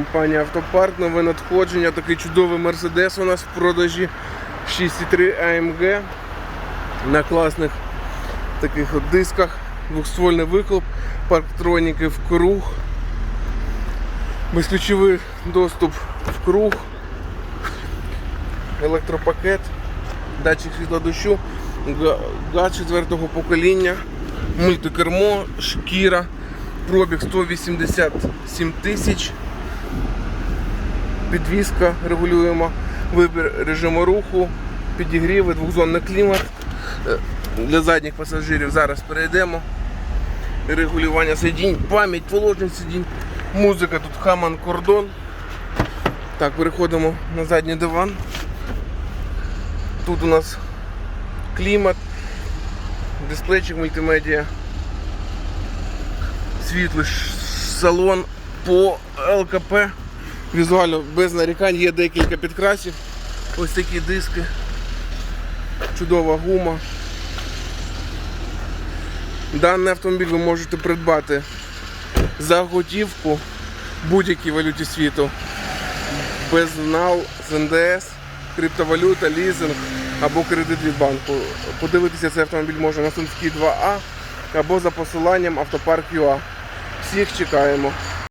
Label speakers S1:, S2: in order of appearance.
S1: Компанія Автопарк, нове надходження, такий чудовий Мерседес у нас в продажі 6,3 AMG на класних таких от дисках, двохствольний вихлоп, парктроніки в круг, безключовий доступ в круг, електропакет, датчик світла дощу, га- газ четвертого покоління, мультикермо, шкіра, пробіг 187 тисяч підвізка регулюємо, вибір режиму руху, підігріви, двохзонний клімат. Е, Для задніх пасажирів зараз перейдемо. Регулювання сидінь, пам'ять положень сидінь, музика тут Хаман Кордон. Так, переходимо на задній диван. Тут у нас клімат, дисплейчик мультимедіа, світлий салон по ЛКП. Візуально без нарікань є декілька підкрасів. Ось такі диски. Чудова гума. Даний автомобіль ви можете придбати за готівку в будь-якій валюті світу. Без НАЛ, з НДС, криптовалюта, лізинг або кредит від банку. Подивитися цей автомобіль можна на Сумській 2А або за посиланням автопарк.ua. Всіх чекаємо.